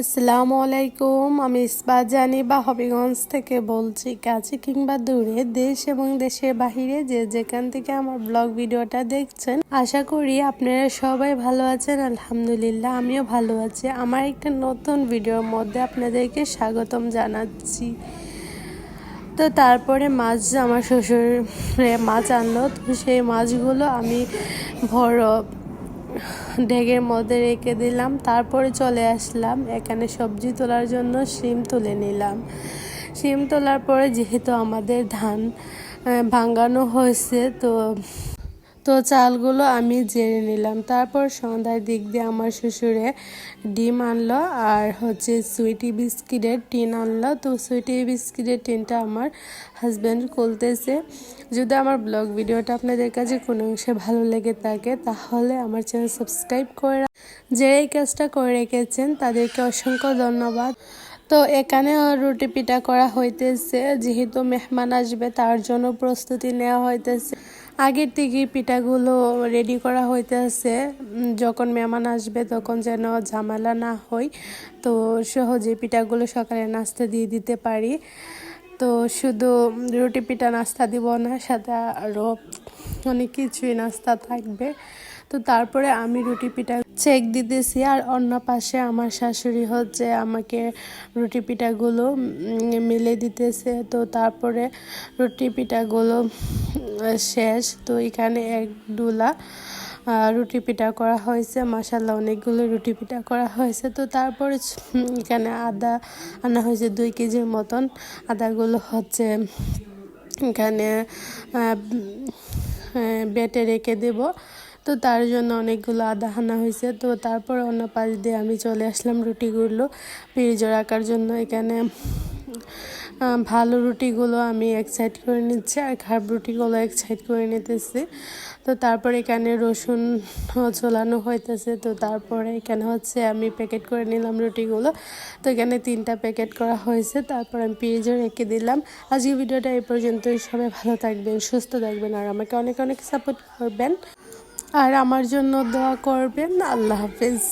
আসসালামু আলাইকুম, আমি ইসবা জানি বা হবিগঞ্জ থেকে বলছি, কাছে কিংবা দূরে দেশ এবং দেশের বাহিরে যে যেখান থেকে আমার ব্লগ ভিডিওটা দেখছেন, আশা করি আপনারা সবাই ভালো আছেন, আলহামদুলিল্লাহ আমিও ভালো আছি। আমার একটা নতুন ভিডিওর মধ্যে আপনাদেরকে স্বাগতম জানাচ্ছি। তো তারপরে মাছ, আমার শ্বশুর মাছ আনলো, তো সেই মাছগুলো আমি বরফ ডেগের মধ্যে রেখে দিলাম। তারপরে চলে আসলাম। এখানে সবজি তোলার জন্য শিম তুলে নিলাম। শিম তোলার পরে যেহেতু আমাদের ধান ভাঙ্গানো ভাঙানো হয়েছে, তো তো চালগুলো আমি জেনে নিলাম। তারপর সন্ধ্যার দিক দিয়ে আমার শ্বশুরে ডিম আনলো আর হচ্ছে সুইটি বিস্কিটের টিন আনলো। তো সুইটি বিস্কিটের টিনটা আমার হাজব্যান্ড খুলতেছে। যদি আমার ব্লগ ভিডিওটা আপনাদের কাছে কোনো অংশে ভালো লেগে থাকে, তাহলে আমার চ্যানেল সাবস্ক্রাইব করে যে এই কাজটা করে রেখেছেন, তাদেরকে অসংখ্য ধন্যবাদ। তো এখানে রুটি পিঠা করা হইতেছে, যেহেতু মেহমান আসবে, তার জন্য প্রস্তুতি নেওয়া হইতেছে। আগের থেকে পিঠাগুলো রেডি করা হইতেছে। যখন মেহমান আসবে তখন যেন ঝামেলা না হয়। তো সহজে পিঠাগুলো সকালে নাস্তা দিয়ে দিতে পারি। তো শুধু রুটি পিঠা নাস্তা দিব না সাথে আরও অনেক কিছুই নাস্তা থাকবে। তো তারপরে আমি রুটি পিঠা চেক দিতেছি আর অন্য পাশে আমার শাশুড়ি হচ্ছে আমাকে রুটি পিঠাগুলো মিলে দিতেছে। তো তারপরে রুটি পিঠাগুলো শেষ। তো এখানে এক ডুলা রুটি পিঠা করা হয়েছে। মাসাল্লাহ অনেকগুলো রুটি পিঠা করা হয়েছে। তো তারপরে এখানে আদা আনা হয়েছে দুই কেজির মতন। আদাগুলো হচ্ছে, এখানে বেটে রেখে দেব। তো তার জন্য অনেকগুলো আদা আনা হয়েছে। তো তারপর অন্য পাশ দিয়ে আমি চলে আসলাম রুটিগুলো ফ্রিজে রাখার জন্য। এখানে ভালো রুটিগুলো আমি এক সাইড করে নিচ্ছি আর খারাপ রুটিগুলো এক সাইড করে নিতেছি। তো তারপর এখানে রসুন ছোলানো হইতেছে, তো তারপরে এখানে হচ্ছে আমি প্যাকেট করে নিলাম রুটিগুলো। তো এখানে তিনটা প্যাকেট করা হয়েছে, তারপর আমি ফ্রিজে রেখে দিলাম। আজকে ভিডিওটা এই পর্যন্তই, সবাই ভালো থাকবেন, সুস্থ থাকবেন আর আমাকে অনেক অনেক সাপোর্ট করবেন। আর আমার জন্য দোয়া করবেন, আল্লাহ হাফিজ।